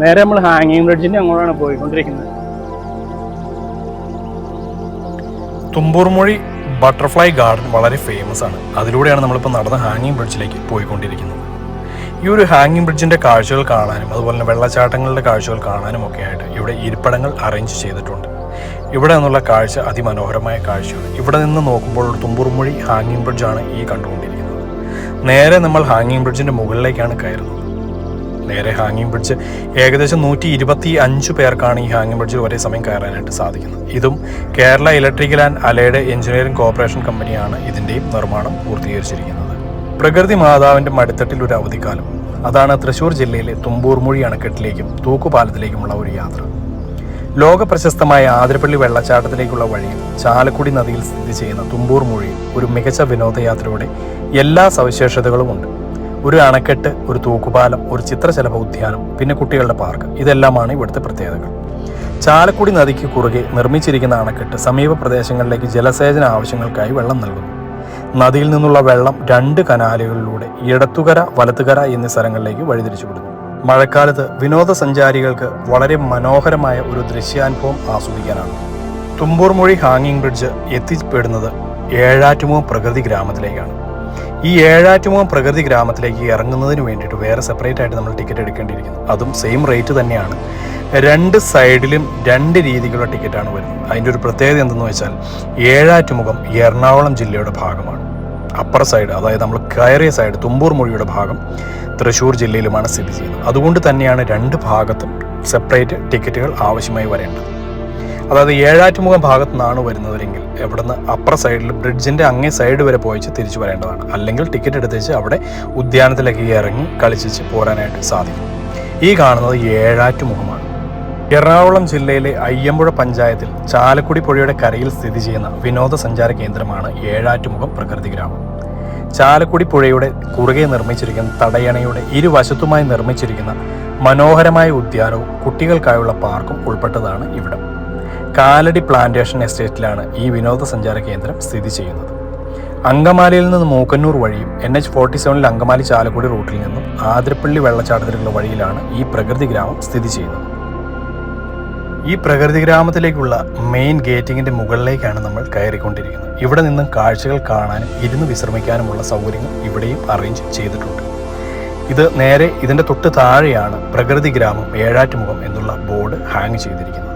നേരെ നമ്മൾ ഹാങ്ങിങ് ബ്രിഡ്ജിന്റെ അങ്ങോട്ടാണ് പോയിക്കൊണ്ടിരിക്കുന്നത്. തുമ്പൂർമൊഴി ബട്ടർഫ്ലൈ ഗാർഡൻ വളരെ ഫേമസ് ആണ്. അതിലൂടെയാണ് നമ്മളിപ്പോൾ നടന്ന ഹാങ്ങിങ് ബ്രിഡ്ജിലേക്ക് പോയിക്കൊണ്ടിരിക്കുന്നത്. ഈ ഒരു ഹാങ്ങിങ് ബ്രിഡ്ജിന്റെ കാഴ്ചകൾ കാണാനും അതുപോലെ തന്നെ വെള്ളച്ചാട്ടങ്ങളുടെ കാഴ്ചകൾ കാണാനും ഒക്കെ ആയിട്ട് ഇവിടെ ഇരിപ്പിടങ്ങൾ അറേഞ്ച് ചെയ്തിട്ടുണ്ട്. ഇവിടെ നിന്നുള്ള കാഴ്ച അതിമനോഹരമായ കാഴ്ചയാണ്. ഇവിടെ നിന്ന് നോക്കുമ്പോൾ ഒരു തുമ്പൂർമൊഴി ഹാങ്ങിങ് ബ്രിഡ്ജാണ് ഈ കണ്ടുകൊണ്ടിരിക്കുന്നത്. നേരെ നമ്മൾ ഹാങ്ങിങ് ബ്രിഡ്ജിന്റെ മുകളിലേക്കാണ് കയറുന്നത്. നേരെ ഹാങ്ങിങ് ബ്രിഡ്ജ് ഏകദേശം നൂറ്റി ഇരുപത്തി അഞ്ച് പേർക്കാണ് ഈ ഹാങ്ങിങ് ബ്രിഡ്ജിൽ ഒരേ സമയം കയറാനായിട്ട് സാധിക്കുന്നത്. ഇതും കേരള ഇലക്ട്രിക്കൽ ആൻഡ് അലയുടെ എഞ്ചിനീയറിംഗ് കോർപ്പറേഷൻ കമ്പനിയാണ് ഇതിന്റെയും നിർമ്മാണം പൂർത്തീകരിച്ചിരിക്കുന്നത്. പ്രകൃതി മാതാവിന്റെ മടിത്തട്ടിൽ ഒരു അവധിക്കാലം. അതാണ് തൃശൂർ ജില്ലയിലെ തുമ്പൂർ മുഴി അണക്കെട്ടിലേക്കും തൂക്കുപാലത്തിലേക്കുമുള്ള ഒരു യാത്ര. ലോക പ്രശസ്തമായ ആതിരപ്പള്ളി വെള്ളച്ചാട്ടത്തിലേക്കുള്ള വഴിയിൽ ചാലക്കുടി നദിയിൽ സ്ഥിതി ചെയ്യുന്ന തുമ്പൂർ മൊഴിയിൽ ഒരു മികച്ച വിനോദയാത്രയുടെ എല്ലാ സവിശേഷതകളും ഉണ്ട് ഒരു അണക്കെട്ട് ഒരു തൂക്കുപാലം ഒരു ചിത്രശലഭ ഉദ്യാനം പിന്നെ കുട്ടികളുടെ പാർക്ക് ഇതെല്ലാമാണ് ഇവിടുത്തെ പ്രത്യേകതകൾ. ചാലക്കുടി നദിക്ക് കുറുകെ നിർമ്മിച്ചിരിക്കുന്ന അണക്കെട്ട് സമീപ പ്രദേശങ്ങളിലേക്ക് ജലസേചന ആവശ്യങ്ങൾക്കായി വെള്ളം നൽകുന്നു. നദിയിൽ നിന്നുള്ള വെള്ളം രണ്ട് കനാലുകളിലൂടെ ഇടത്തുകര വലത്തുകര എന്നീ സ്ഥലങ്ങളിലേക്ക് വഴിതിരിച്ചു വിടുന്നു മഴക്കാലത്ത് വിനോദസഞ്ചാരികൾക്ക് വളരെ മനോഹരമായ ഒരു ദൃശ്യാനുഭവം ആസ്വദിക്കാനാണ്. തുമ്പൂർ മൊഴി ഹാങ്ങിങ് ബ്രിഡ്ജ് എത്തിപ്പെടുന്നത് ഏഴാറ്റുമുഖം പ്രകൃതി ഗ്രാമത്തിലേക്കാണ്. ഈ ഏഴാറ്റുമുഖം പ്രകൃതി ഗ്രാമത്തിലേക്ക് ഇറങ്ങുന്നതിന് വേണ്ടിയിട്ട് വേറെ സെപ്പറേറ്റ് ആയിട്ട് നമ്മൾ ടിക്കറ്റ് എടുക്കേണ്ടിയിരിക്കുന്നു. അതും സെയിം റേറ്റ് തന്നെയാണ്. രണ്ട് സൈഡിലും രണ്ട് രീതിയിലുള്ള ടിക്കറ്റാണ് വരുന്നത്. അതിന്റെ ഒരു പ്രത്യേകത എന്തെന്ന് വെച്ചാൽ ഏഴാറ്റുമുഖം എറണാകുളം ജില്ലയുടെ ഭാഗമാണ്. അപ്പർ സൈഡ് അതായത് നമ്മൾ കയറിയ സൈഡ് തുമ്പൂർ മൊഴിയുടെ ഭാഗം തൃശ്ശൂർ ജില്ലയിലുമാണ് സ്ഥിതി ചെയ്യുന്നത്. അതുകൊണ്ട് തന്നെയാണ് രണ്ട് ഭാഗത്തും സെപ്പറേറ്റ് ടിക്കറ്റുകൾ ആവശ്യമായി വരേണ്ടത്. അതായത് ഏഴാറ്റുമുഖം ഭാഗത്തു നിന്നാണ് വരുന്നതെങ്കിൽ എവിടുന്ന് അപ്പർ സൈഡിൽ ബ്രിഡ്ജിന്റെ അങ്ങേ സൈഡ് വരെ പോയിച്ച് തിരിച്ചു വരേണ്ടതാണ്. അല്ലെങ്കിൽ ടിക്കറ്റ് എടുത്തേച്ച് അവിടെ ഉദ്യാനത്തിലേക്ക് ഇറങ്ങി കളിച്ചിച്ച് പോരാനായിട്ട് സാധിക്കും. ഈ കാണുന്നത് ഏഴാറ്റുമുഖമാണ്. എറണാകുളം ജില്ലയിലെ അയ്യമ്പുഴ പഞ്ചായത്തിൽ ചാലക്കുടി പുഴയുടെ കരയിൽ സ്ഥിതി ചെയ്യുന്ന വിനോദസഞ്ചാര കേന്ദ്രമാണ് ഏഴാറ്റുമുഖം പ്രകൃതി ഗ്രാമം. ചാലക്കുടി പുഴയുടെ കുറുകെ നിർമ്മിച്ചിരിക്കുന്ന തടയണയുടെ ഇരുവശത്തുമായി നിർമ്മിച്ചിരിക്കുന്ന മനോഹരമായ ഉദ്യാനവും കുട്ടികൾക്കായുള്ള പാർക്കും ഉൾപ്പെട്ടതാണ് ഇവിടം. കാലടി പ്ലാന്റേഷൻ എസ്റ്റേറ്റിലാണ് ഈ വിനോദസഞ്ചാര കേന്ദ്രം സ്ഥിതി ചെയ്യുന്നത്. അങ്കമാലിയിൽ നിന്ന് മൂക്കന്നൂർ വഴിയും എൻ എച്ച് ഫോർട്ടി സെവനിൽ അങ്കമാലി ചാലക്കുടി റൂട്ടിൽ നിന്നും ആതിരപ്പള്ളി വെള്ളച്ചാട്ടത്തിലുള്ള വഴിയിലാണ് ഈ പ്രകൃതി ഗ്രാമം സ്ഥിതി ചെയ്യുന്നത്. ഈ പ്രകൃതി ഗ്രാമത്തിലേക്കുള്ള മെയിൻ ഗേറ്റിങ്ങിന്റെ മുകളിലേക്കാണ് നമ്മൾ കയറിക്കൊണ്ടിരിക്കുന്നത്. ഇവിടെ നിന്നും കാഴ്ചകൾ കാണാനും ഇരുന്ന് വിശ്രമിക്കാനുമുള്ള സൗകര്യങ്ങൾ ഇവിടെയും അറേഞ്ച് ചെയ്തിട്ടുണ്ട്. ഇത് നേരെ ഇതിന്റെ തൊട്ട് താഴെയാണ് പ്രകൃതി ഗ്രാമം ഏഴാറ്റുമുഖം എന്നുള്ള ബോർഡ് ഹാങ് ചെയ്തിരിക്കുന്നത്.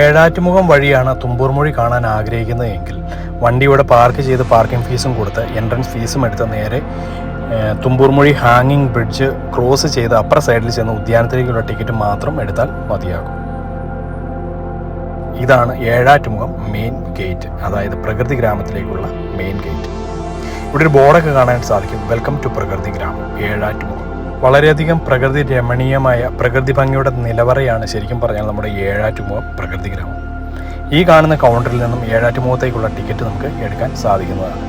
ഏഴാറ്റുമുഖം വഴിയാണ് തുമ്പൂർമൊഴി കാണാൻ ആഗ്രഹിക്കുന്നതെങ്കിൽ വണ്ടി ഇവിടെ പാർക്ക് ചെയ്ത് പാർക്കിംഗ് ഫീസും കൊടുത്ത് എൻട്രൻസ് ഫീസും എടുത്ത് നേരെ തുമ്പൂർമൊഴി ഹാങ്ങിങ് ബ്രിഡ്ജ് ക്രോസ് ചെയ്ത് അപ്പർ സൈഡിൽ ചെന്ന് ഉദ്യാനത്തിലേക്കുള്ള ടിക്കറ്റ് മാത്രം എടുത്താൽ മതിയാകും. ഇതാണ് ഏഴാറ്റുമുഖം മെയിൻ ഗേറ്റ് അതായത് പ്രകൃതി ഗ്രാമത്തിലേക്കുള്ള മെയിൻ ഗേറ്റ് ഇവിടെ ഒരു ബോർഡൊക്കെ കാണാൻ സാധിക്കും. വെൽക്കം ടു പ്രകൃതി ഗ്രാമം ഏഴാറ്റുമുഖം. വളരെയധികം പ്രകൃതി രമണീയമായ പ്രകൃതി ഭംഗിയുടെ നിലവറയാണ് ശരിക്കും പറഞ്ഞാൽ നമ്മുടെ ഏഴാറ്റുമുഖം പ്രകൃതി ഗ്രാമം. ഈ കാണുന്ന കൗണ്ടറിൽ നിന്നും ഏഴാറ്റുമുഖത്തേക്കുള്ള ടിക്കറ്റ് നമുക്ക് എടുക്കാൻ സാധിക്കുന്നതാണ്.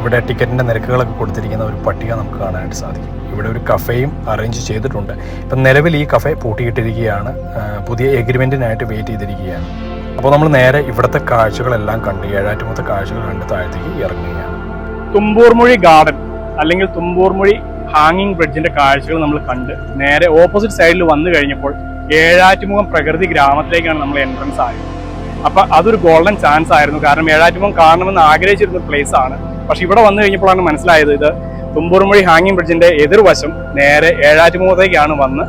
ഇവിടെ ടിക്കറ്റിന്റെ നിരക്കുകളൊക്കെ കൊടുത്തിരിക്കുന്ന ഒരു പട്ടിക നമുക്ക് കാണാനായിട്ട് സാധിക്കും. ഇവിടെ ഒരു കഫേയും അറേഞ്ച് ചെയ്തിട്ടുണ്ട്. ഇപ്പം നിലവിൽ ഈ കഫേ പൂട്ടിയിട്ടിരിക്കുകയാണ്. പുതിയ എഗ്രിമെന്റിനായിട്ട് വെയിറ്റ് ചെയ്തിരിക്കുകയാണ്. അപ്പോൾ നമ്മൾ നേരെ ഇവിടുത്തെ കാഴ്ചകളെല്ലാം കണ്ട് ഏഴാറ്റുമുഖത്തെ കാഴ്ചകൾ കണ്ട് താഴത്തേക്ക് ഇറങ്ങുകയാണ്. തുമ്പൂർമൊഴി ഗാർഡൻ അല്ലെങ്കിൽ തുമ്പൂർമൊഴി ഹാങ്ങിങ് ബ്രിഡ്ജിന്റെ കാഴ്ചകൾ നമ്മൾ കണ്ട് നേരെ ഓപ്പോസിറ്റ് സൈഡിൽ വന്നു കഴിഞ്ഞപ്പോൾ ഏഴാറ്റുമുഖം പ്രകൃതി ഗ്രാമത്തിലേക്കാണ് നമ്മൾ എൻട്രൻസ് ആയത്. അപ്പൊ അതൊരു ഗോൾഡൻ ചാൻസ് ആയിരുന്നു. കാരണം ഏഴാറ്റുമുഖം കാണണമെന്ന് ആഗ്രഹിച്ചിരുന്ന പ്ലേസ് ആണ്. പക്ഷെ ഇവിടെ വന്നു കഴിഞ്ഞപ്പോഴാണ് മനസ്സിലായത് ഇത് തുമ്പൂർമൊഴി ഹാങ്ങിങ് ബ്രിഡ്ജിന്റെ എതിർവശം നേരെ ഏഴാറ്റുമുഖത്തേക്കാണ് വന്ന്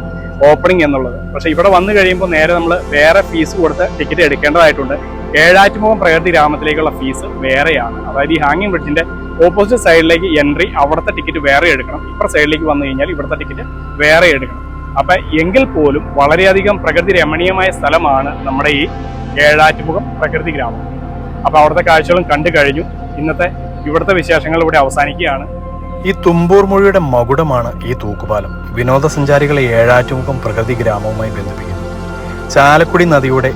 ഓപ്പണിംഗ് എന്നുള്ളത്. പക്ഷെ ഇവിടെ വന്നു കഴിയുമ്പോൾ നേരെ നമ്മൾ വേറെ ഫീസ് കൊടുത്ത് ടിക്കറ്റ് എടുക്കേണ്ടതായിട്ടുണ്ട്. ഏഴാറ്റുമുഖം പ്രകൃതി ഗ്രാമത്തിലേക്കുള്ള ഫീസ് വേറെയാണ്. അതായത് ഈ ഹാങ്ങിങ് ബ്രിഡ്ജിന്റെ ഓപ്പോസിറ്റ് സൈഡിലേക്ക് എൻട്രി അവിടുത്തെ ടിക്കറ്റ് വേറെ എടുക്കണം. ഇപ്പുറ സൈഡിലേക്ക് വന്നു കഴിഞ്ഞാൽ ഇവിടുത്തെ ടിക്കറ്റ് വേറെ എടുക്കണം. അപ്പൊ എങ്കിൽ പോലും വളരെയധികം പ്രകൃതി രമണീയമായ സ്ഥലമാണ് നമ്മുടെ ഈ ഏഴാറ്റുമുഖം പ്രകൃതി ഗ്രാമം. അപ്പൊ അവിടുത്തെ കാഴ്ചകളും കണ്ടു കഴിഞ്ഞു. ഇന്നത്തെ ഇവിടുത്തെ വിശേഷങ്ങൾ ഇവിടെ അവസാനിക്കുകയാണ്. ഈ തുമ്പൂർ മൊഴിയുടെ മകുടമാണ് ഈ തൂക്കുപാലം. വിനോദസഞ്ചാരികളെ ഏഴാറ്റുമുഖം പ്രകൃതി ഗ്രാമവുമായി ബന്ധിപ്പിക്കുന്നു. ചാലക്കുടി നദിയുടെ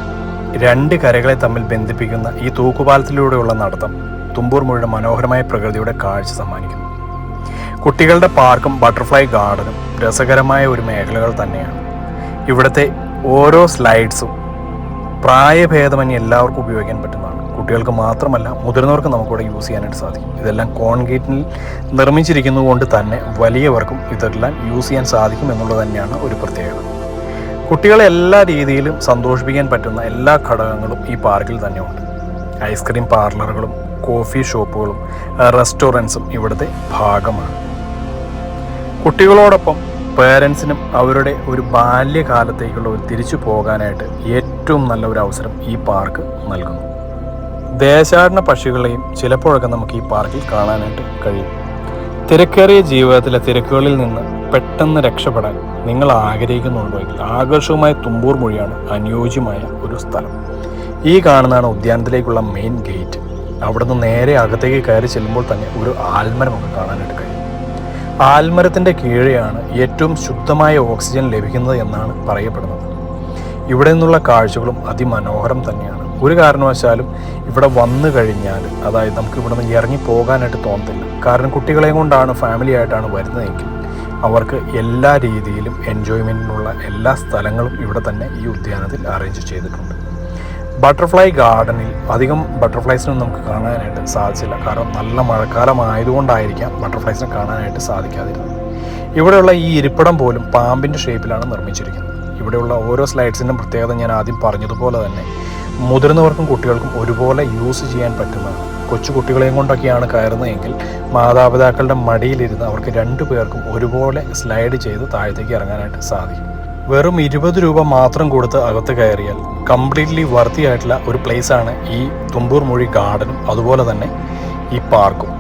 രണ്ട് കരകളെ തമ്മിൽ ബന്ധിപ്പിക്കുന്ന ഈ തൂക്കുപാലത്തിലൂടെയുള്ള നടത്തം തുമ്പൂർ മൊഴിയുടെ മനോഹരമായ പ്രകൃതിയുടെ കാഴ്ച സമ്മാനിക്കുന്നു. കുട്ടികളുടെ പാർക്കും ബട്ടർഫ്ലൈ ഗാർഡനും രസകരമായ ഒരു മേഖലകൾ തന്നെയാണ്. ഇവിടുത്തെ ഓരോ സ്ലൈഡ്സും പ്രായഭേദമന്യേ എല്ലാവർക്കും ഉപയോഗിക്കാൻ പറ്റുന്നതാണ് കുട്ടികൾക്ക് മാത്രമല്ല മുതിർന്നവർക്കും നമുക്കിവിടെ യൂസ് ചെയ്യാനായിട്ട് സാധിക്കും. ഇതെല്ലാം കോൺക്രീറ്റിൽ നിർമ്മിച്ചിരിക്കുന്നതുകൊണ്ട് തന്നെ വലിയവർക്കും ഇതെല്ലാം യൂസ് ചെയ്യാൻ സാധിക്കും എന്നുള്ളത് തന്നെയാണ് ഒരു പ്രത്യേകത. കുട്ടികളെ എല്ലാ രീതിയിലും സന്തോഷിപ്പിക്കാൻ പറ്റുന്ന എല്ലാ ഘടകങ്ങളും ഈ പാർക്കിൽ തന്നെ ഉണ്ട് ഐസ്ക്രീം പാർലറുകളും കോഫി ഷോപ്പുകളും റെസ്റ്റോറന്റ്സും ഇവിടുത്തെ ഭാഗമാണ്. കുട്ടികളോടൊപ്പം പേരൻസിനും അവരുടെ ഒരു ബാല്യകാലത്തേക്കുള്ള ഒരു തിരിച്ചു പോകാനായിട്ട് ഏറ്റവും നല്ല ഒരു അവസരം ഈ പാർക്ക് നൽകുന്നു. ദേശാടന പക്ഷികളെയും ചിലപ്പോഴൊക്കെ നമുക്ക് ഈ പാർക്കിൽ കാണാനായിട്ട് കഴിയും. തിരക്കേറിയ ജീവിതത്തിലെ തിരക്കുകളിൽ നിന്ന് പെട്ടെന്ന് രക്ഷപ്പെടാൻ നിങ്ങൾ ആഗ്രഹിക്കുന്നുണ്ടോ എങ്കിൽ ആകർഷകമായ തുമ്പൂർ മൊഴിയാണ് അനുയോജ്യമായ ഒരു സ്ഥലം. ഈ കാണുന്നതാണ് ഉദ്യാനത്തിലേക്കുള്ള മെയിൻ ഗേറ്റ് അവിടുന്ന് നേരെ അകത്തേക്ക് കയറി ചെല്ലുമ്പോൾ തന്നെ ഒരു ആൽമരം നമുക്ക് കാണാനായിട്ട് കഴിയും. ആൽമരത്തിന്റെ കീഴെയാണ് ഏറ്റവും ശുദ്ധമായ ഓക്സിജൻ ലഭിക്കുന്നത് എന്നാണ് പറയപ്പെടുന്നത്. ഇവിടെ നിന്നുള്ള കാഴ്ചകളും അതിമനോഹരം തന്നെയാണ്. ഒരു കാരണവശാലും ഇവിടെ വന്നു കഴിഞ്ഞാൽ അതായത് നമുക്ക് ഇവിടെ നിന്ന് ഇറങ്ങി പോകാനായിട്ട് തോന്നത്തില്ല. കാരണം കുട്ടികളെയും കൊണ്ടാണ് ഫാമിലി ആയിട്ടാണ് വരുന്നതെങ്കിൽ അവർക്ക് എല്ലാ രീതിയിലും എൻജോയ്മെന്റിനുള്ള എല്ലാ സ്ഥലങ്ങളും ഇവിടെ തന്നെ ഈ ഉദ്യാനത്തിൽ അറേഞ്ച് ചെയ്തിട്ടുണ്ട്. ബട്ടർഫ്ലൈ ഗാർഡനിൽ അധികം ബട്ടർഫ്ലൈസിനൊന്നും നമുക്ക് കാണാനായിട്ട് സാധിച്ചില്ല. കാരണം നല്ല മഴക്കാലം ആയതുകൊണ്ടായിരിക്കാം ബട്ടർഫ്ലൈസിനെ കാണാനായിട്ട് സാധിക്കാതിരുന്നത്. ഇവിടെയുള്ള ഈ ഇരിപ്പിടം പോലും പാമ്പിന്റെ ഷേപ്പിലാണ് നിർമ്മിച്ചിരിക്കുന്നത്. ഇവിടെയുള്ള ഓരോ സ്ലൈഡ്സിന്റെയും പ്രത്യേകത ഞാൻ ആദ്യം പറഞ്ഞതുപോലെ തന്നെ മുതിർന്നവർക്കും കുട്ടികൾക്കും ഒരുപോലെ യൂസ് ചെയ്യാൻ പറ്റുന്നതാണ് കൊച്ചു കുട്ടികളെയും കൊണ്ടൊക്കെയാണ് കയറുന്നതെങ്കിൽ മാതാപിതാക്കളുടെ മടിയിലിരുന്ന് അവർക്ക് രണ്ടു പേർക്കും ഒരുപോലെ സ്ലൈഡ് ചെയ്ത് താഴത്തേക്ക് ഇറങ്ങാനായിട്ട് സാധിക്കും. വെറും ഇരുപത് രൂപ മാത്രം കൊടുത്ത് അകത്ത് കയറിയാൽ കംപ്ലീറ്റ്ലി വർത്തിയായിട്ടുള്ള ഒരു പ്ലേസാണ് ഈ തുമ്പൂർ മൊഴി ഗാർഡനും അതുപോലെ തന്നെ ഈ പാർക്കും.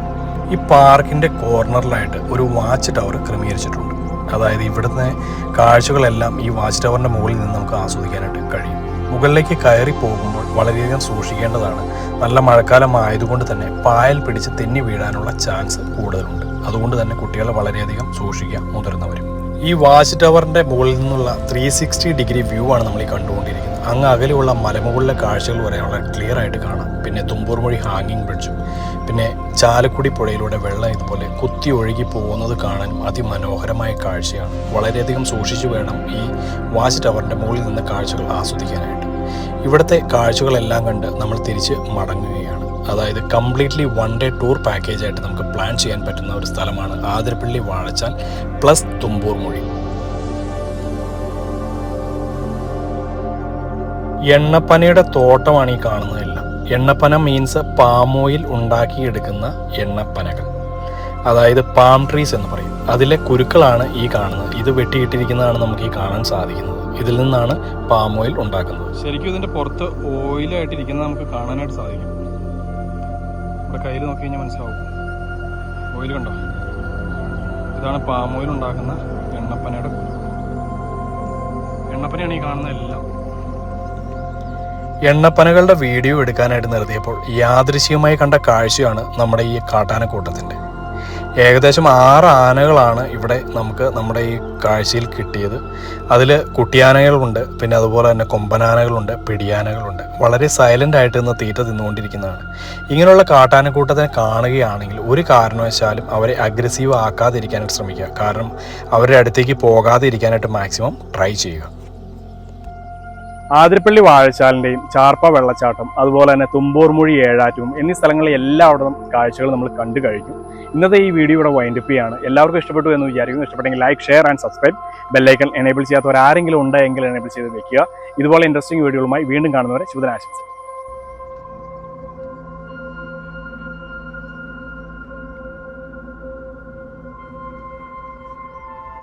ഈ പാർക്കിന്റെ കോർണറിലായിട്ട് ഒരു വാച്ച് ടവർ ക്രമീകരിച്ചിട്ടുണ്ട്. അതായത് ഇവിടുത്തെ കാഴ്ചകളെല്ലാം ഈ വാച്ച് ടവറിന്റെ മുകളിൽ നിന്ന് നമുക്ക് ആസ്വദിക്കാനായിട്ട് കഴിയും. മുകളിലേക്ക് കയറി പോകുമ്പോൾ വളരെയധികം സൂക്ഷിക്കേണ്ടതാണ്. നല്ല മഴക്കാലം ആയതുകൊണ്ട് തന്നെ പായൽ പിടിച്ച് തെന്നി വീഴാനുള്ള ചാൻസ് കൂടുതലുണ്ട്. അതുകൊണ്ട് തന്നെ കുട്ടികളെ വളരെയധികം സൂക്ഷിക്കുക മുതിർന്നവരും. ഈ വാച്ച് ടവറിന്റെ മുകളിൽ നിന്നുള്ള ത്രീ സിക്സ്റ്റി ഡിഗ്രി വ്യൂ ആണ് നമ്മൾ ഈ കണ്ടുകൊണ്ടിരിക്കുന്നത്. അങ്ങ് അകലെയുള്ള മലമുകളിലെ കാഴ്ചകൾ വരെ വളരെ ക്ലിയർ ആയിട്ട് കാണാം. പിന്നെ തുമ്പൂർ മൊഴി ഹാങ്ങിങ് ബ്രിഡ്ജും. പിന്നെ ചാലക്കുടി പുഴയിലൂടെ വെള്ളം ഇതുപോലെ കുത്തി ഒഴുകി പോകുന്നത് കാണാനും അതിമനോഹരമായ കാഴ്ചയാണ്. വളരെയധികം സൂക്ഷിച്ചു വേണം ഈ വാച്ച് ടവറിന്റെ മുകളിൽ നിന്ന് കാഴ്ചകൾ ആസ്വദിക്കാനായിട്ട്. ഇവിടുത്തെ കാഴ്ചകളെല്ലാം കണ്ട് നമ്മൾ തിരിച്ച് മടങ്ങുകയാണ്. അതായത് completely one day tour package ആയിട്ട് നമുക്ക് പ്ലാൻ ചെയ്യാൻ പറ്റുന്ന ഒരു സ്ഥലമാണ് ആതിരപ്പള്ളി വാഴച്ചാൽ പ്ലസ് തുമ്പൂർ മൊഴി. എണ്ണപ്പനയുടെ തോട്ടമാണ് ഈ കാണുന്നതെല്ലാം. എണ്ണപ്പന മീൻസ് പാം ഓയിൽ ഉണ്ടാക്കിയെടുക്കുന്ന എണ്ണപ്പനകൾ. അതായത് പാം ട്രീസ് എന്ന് പറയും. അതിലെ കുരുക്കളാണ് ഈ കാണുന്നത്. ഇത് വെട്ടിയിട്ടിരിക്കുന്നതാണ് നമുക്ക് ഈ കാണാൻ സാധിക്കുന്നത്. ഇതിൽ നിന്നാണ് പാം ഓയിൽ ഉണ്ടാക്കുന്നത്. ശരിക്കും ഇതിന്റെ പുറത്ത് ഓയിലായിട്ട് ഇരിക്കുന്നത് നമുക്ക് കാണാനായിട്ട് സാധിക്കും. നമ്മുടെ കയ്യിൽ നോക്കി കഴിഞ്ഞാൽ മനസ്സിലാവും. ഓയിൽ കണ്ടോ? ഇതാണ് പാം ഓയിൽ ഉണ്ടാക്കുന്ന എണ്ണപ്പനയുടെ എണ്ണപ്പനയാണ് ഈ കാണുന്ന എല്ലാം. എണ്ണപ്പനകളുടെ വീഡിയോ എടുക്കാനായിട്ട് നിർത്തിയപ്പോൾ യാദൃശ്യമായി കണ്ട കാഴ്ചയാണ് നമ്മുടെ ഈ കാട്ടാനക്കൂട്ടത്തിന്റെ. ഏകദേശം ആറ് ആനകളാണ് ഇവിടെ നമുക്ക് നമ്മുടെ ഈ കാഴ്ചയിൽ കിട്ടിയത്. അതിൽ കുട്ടിയാനകളുണ്ട് പിന്നെ അതുപോലെ തന്നെ കൊമ്പനാനകളുണ്ട് പിടിയാനകളുണ്ട്. വളരെ സൈലന്റ് ആയിട്ട് നിന്ന് തീറ്റ തിന്നുകൊണ്ടിരിക്കുന്നതാണ്. ഇങ്ങനെയുള്ള കാട്ടാനക്കൂട്ടത്തിനെ കാണുകയാണെങ്കിൽ ഒരു കാരണവശാലും അവരെ അഗ്രസീവ് ആക്കാതിരിക്കാനായിട്ട് ശ്രമിക്കുക. കാരണം അവരുടെ അടുത്തേക്ക് പോകാതെ ഇരിക്കാനായിട്ട് മാക്സിമം ട്രൈ ചെയ്യുക. ആതിരപ്പള്ളി വാഴച്ചാലിന്റെയും ചാർപ്പ വെള്ളച്ചാട്ടം അതുപോലെ തന്നെ തുമ്പൂർമുഴി ഏഴാറ്റും എന്നീ സ്ഥലങ്ങളിൽ എല്ലായിടത്തും കാഴ്ചകൾ നമ്മൾ കണ്ടു കഴിഞ്ഞു. ഇന്നത്തെ ഈ വീഡിയോ ഇവിടെ വൈൻഡപ്പ് ചെയ്യാണ്. എല്ലാവർക്കും ഇഷ്ടപ്പെട്ടു എന്ന് വിചാരിക്കുന്നു. ഇഷ്ടപ്പെട്ടെങ്കിൽ like share and subscribe bell icon enable ചെയ്യാത്തവർ ആരെങ്കിലും ഉണ്ടെങ്കിൽ എനേബിൾ ചെയ്ത് വെക്കുക. ഇതുപോലെ ഇൻട്രസ്റ്റിംഗ് വീഡിയോകളുമായി വീണ്ടും കാണുന്നവരെ ശുഭനാശംസകൾ